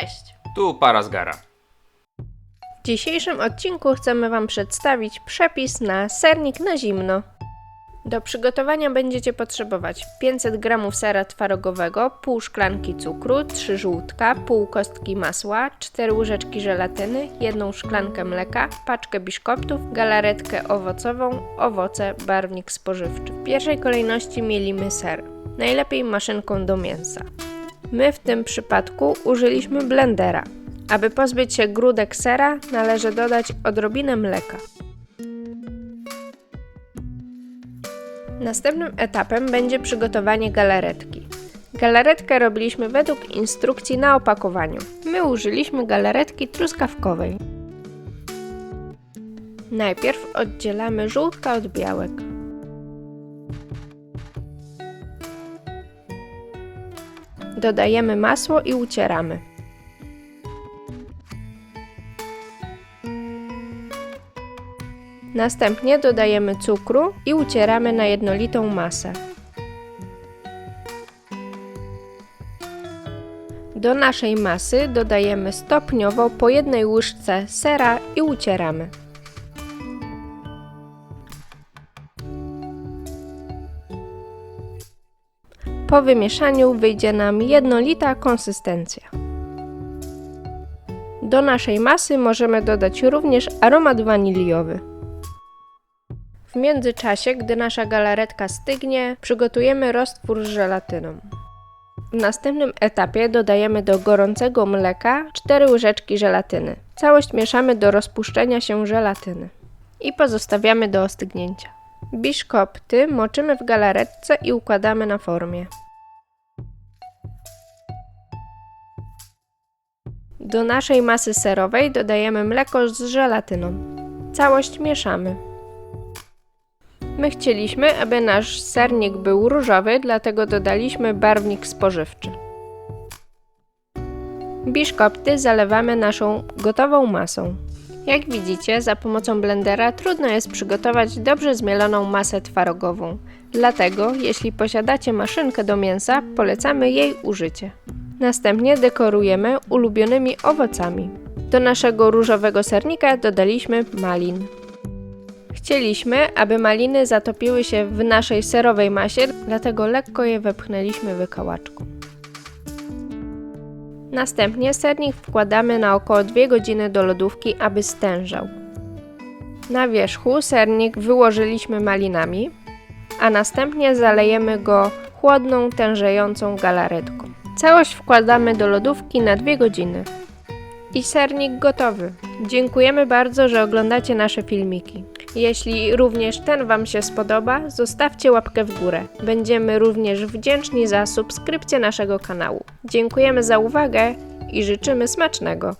Cześć! Tu Parazgara. W dzisiejszym odcinku chcemy Wam przedstawić przepis na sernik na zimno. Do przygotowania będziecie potrzebować 500 g sera twarogowego, pół szklanki cukru, 3 żółtka, pół kostki masła, 4 łyżeczki żelatyny, jedną szklankę mleka, paczkę biszkoptów, galaretkę owocową, owoce, barwnik spożywczy. W pierwszej kolejności mielimy ser, najlepiej maszynką do mięsa. My w tym przypadku użyliśmy blendera. Aby pozbyć się grudek sera, należy dodać odrobinę mleka. Następnym etapem będzie przygotowanie galaretki. Galaretkę robiliśmy według instrukcji na opakowaniu. My użyliśmy galaretki truskawkowej. Najpierw oddzielamy żółtka od białek. Dodajemy masło i ucieramy. Następnie dodajemy cukru i ucieramy na jednolitą masę. Do naszej masy dodajemy stopniowo po jednej łyżce sera i ucieramy. Po wymieszaniu wyjdzie nam jednolita konsystencja. Do naszej masy możemy dodać również aromat waniliowy. W międzyczasie, gdy nasza galaretka stygnie, przygotujemy roztwór z żelatyną. W następnym etapie dodajemy do gorącego mleka 4 łyżeczki żelatyny. Całość mieszamy do rozpuszczenia się żelatyny i pozostawiamy do ostygnięcia. Biszkopty moczymy w galaretce i układamy na formie. Do naszej masy serowej dodajemy mleko z żelatyną. Całość mieszamy. My chcieliśmy, aby nasz sernik był różowy, dlatego dodaliśmy barwnik spożywczy. Biszkopty zalewamy naszą gotową masą. Jak widzicie, za pomocą blendera trudno jest przygotować dobrze zmieloną masę twarogową. Dlatego, jeśli posiadacie maszynkę do mięsa, polecamy jej użycie. Następnie dekorujemy ulubionymi owocami. Do naszego różowego sernika dodaliśmy malin. Chcieliśmy, aby maliny zatopiły się w naszej serowej masie, dlatego lekko je wepchnęliśmy wykałaczką. Następnie sernik wkładamy na około 2 godziny do lodówki, aby stężał. Na wierzchu sernik wyłożyliśmy malinami, a następnie zalejemy go chłodną, tężejącą galaretką. Całość wkładamy do lodówki na 2 godziny. I sernik gotowy. Dziękujemy bardzo, że oglądacie nasze filmiki. Jeśli również ten Wam się spodoba, zostawcie łapkę w górę. Będziemy również wdzięczni za subskrypcję naszego kanału. Dziękujemy za uwagę i życzymy smacznego.